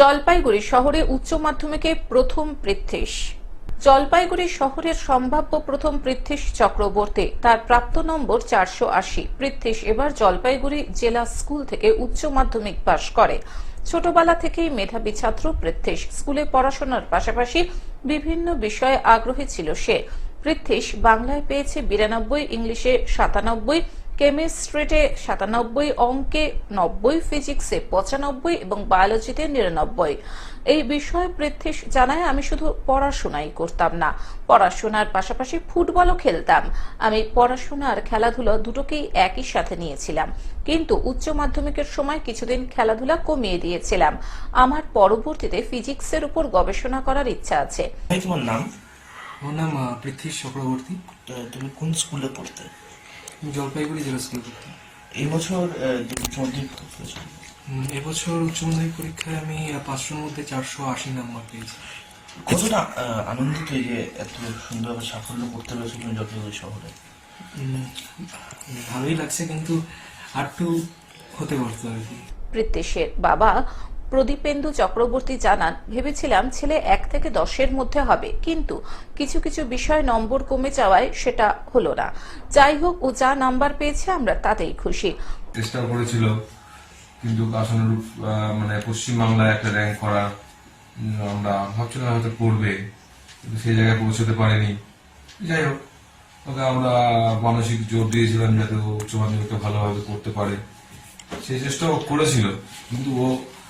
জলপাইগুড়ি শহরে উচ্চ মাধ্যমিকে প্রথম পৃথ্বীশ। জলপাইগুড়ি শহরের সম্ভাব্য প্রথম পৃথ্বীশ চক্রবর্তী, তার প্রাপ্ত নম্বর চারশো আশি। পৃথ্বীশ এবার জলপাইগুড়ি জেলা স্কুল থেকে উচ্চ মাধ্যমিক পাশ করে। ছোটবেলা থেকেই মেধাবী ছাত্র পৃথ্বীশ। স্কুলে পড়াশোনার পাশাপাশি বিভিন্ন বিষয়ে আগ্রহী ছিল সে। পৃথ্বীশ বাংলায় পেয়েছে বিরানব্বই, ইংলিশে সাতানব্বই কেমিস্ট্রিতে সাতানব্বই অঙ্কে নব্বই ফিজিক্সে পঁচানব্বই এবং বায়োলজিতে নিরানব্বই। এই বিষয়ে পৃথ্বীশ জানায় আমি শুধু পড়াশোনাই করতাম না পড়াশোনার পাশাপাশি ফুটবলও খেলতাম। আমি পড়াশোনা আর খেলাধুলা দুটোকেই একই সাথে নিয়েছিলাম কিন্তু উচ্চ মাধ্যমিকের সময় কিছুদিন খেলাধুলা কমিয়ে দিয়েছিলাম। আমার পরবর্তীতে ফিজিক্সের উপর গবেষণা করার ইচ্ছা আছে। তোমার নাম? আমার নাম চক্রবর্তী। তুমি কোন স্কুলে পড়তে? জলপাইগুড়ি জেলা স্কুল করতাম এই বছর আহ, তুমি উচ্চ মাধ্যমিক পরীক্ষা দিয়েছ। উম, এবছর উচ্চ মাধ্যমিক পরীক্ষায় আমি পাঁচশোর মধ্যে চারশো আশি নাম্বার পেয়েছি। কতটা আনন্দিত এই যে এত সুন্দরভাবে সাফল্য করতে পেরেছ তুমি জলপাইগুড়ি শহরে? উম, ভালোই লাগছে কিন্তু আরটু হতে পারতো আর কি। পৃথ্বীশের বাবা প্রদীপেন্দু চক্রবর্তী জানান ভেবেছিলাম ছেলে এক থেকে দশের মধ্যে হবে কিন্তু কিছু কিছু বিষয় নম্বর কমে যাওয়ায় সেটা হলো না। যাই হোক ও যা নাম্বার পেয়েছে আমরা তাতেই খুশি। চেষ্টা করেছিল কিন্তু আশানুরূপ আহ, মানে পশ্চিমবাংলায় একটা র্যাঙ্ক করা আমরা ভাবছিলাম হয়তো করবে কিন্তু সেই জায়গায় পৌঁছতে পারেনি। যাই হোক ওকে আমরা মানসিক জোর দিয়েছিলাম যাতে ও উচ্চ মাধ্যমিকটা ভালোভাবে করতে পারে। সেই চেষ্টা ও করেছিল কিন্তু ও